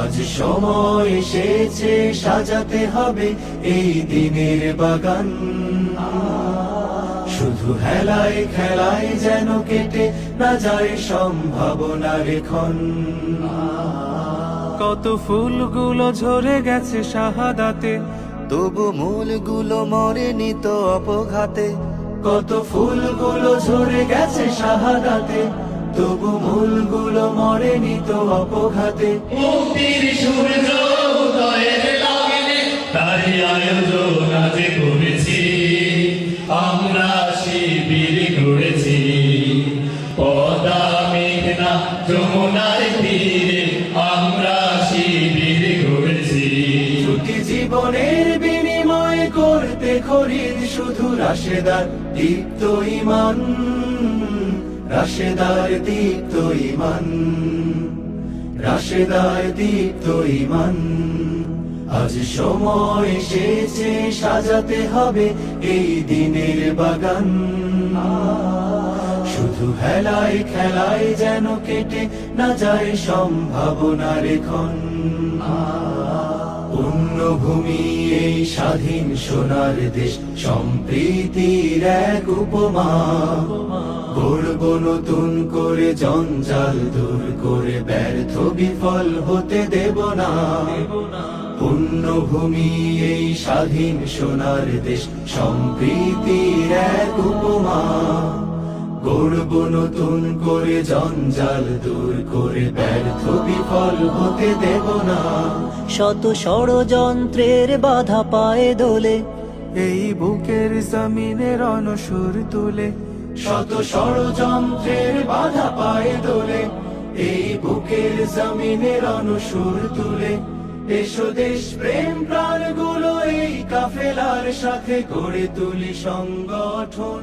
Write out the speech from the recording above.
আজ সময় এসেছে, সাজাতে হবে এই দিনের বাগান। শুধু হেলায় খেলায় যেন কেটে না যায় সম্ভাবনার খন কত ফুলগুলো ঝরে গেছে শাহাদাতে, তবু মূলগুলো মরেনি তো অপঘাতে। কত ফুলগুলো ঝরে গেছে শাহাদাতে তবু মূলগুলো মরেনি তো অপঘাতে। মুক্তির সূর্য উদয়ের লাগলে তারই আয়োজন আজ করেছি। আমরা শিবির গড়েছি পদা মেঘনা যমুনার তীরে আমরা শিবির গড়েছি। ছুটি জীবনের বিনিময় করতে খরিদ শুধু রাশেদার দীপ্ত ইমান। রাশেদার দীপ্ত ইমান, রাশেদার দীপ্ত ইমান। আজ সময় এসেছে, সাজাতে হবে এই দিনের বাগান। শুধু হেলায় খেলায় যেন কেটে না যায় সম্ভাবনার খন পুণ্যভূমি এই স্বাধীন সোনার দেশ, সম্প্রীতির এক উপমা। গড়ব নতুন করে জঞ্জাল দূর করে ব্যর্থ বিফল হতে দেব না। পুণ্যভূমি এই স্বাধীন সোনার দেশ সম্প্রীতির এক উপমা। গড়ব নতুন করে জঞ্জাল দূর করে ব্যর্থ বিফল হতে দেব না। শত ষড়যন্ত্রের বাধা পায়ে দোলে এই বুকের জমিনের অনসুর তুলে শত ষড়যন্ত্রের বাধা পায়ে দোলে এই বুকের জমিনের অনুসুর তুলে। এসো দেশ প্রেম প্রাণগুলো এই কাফেলার সাথে গড়ে তুলি সংগঠন।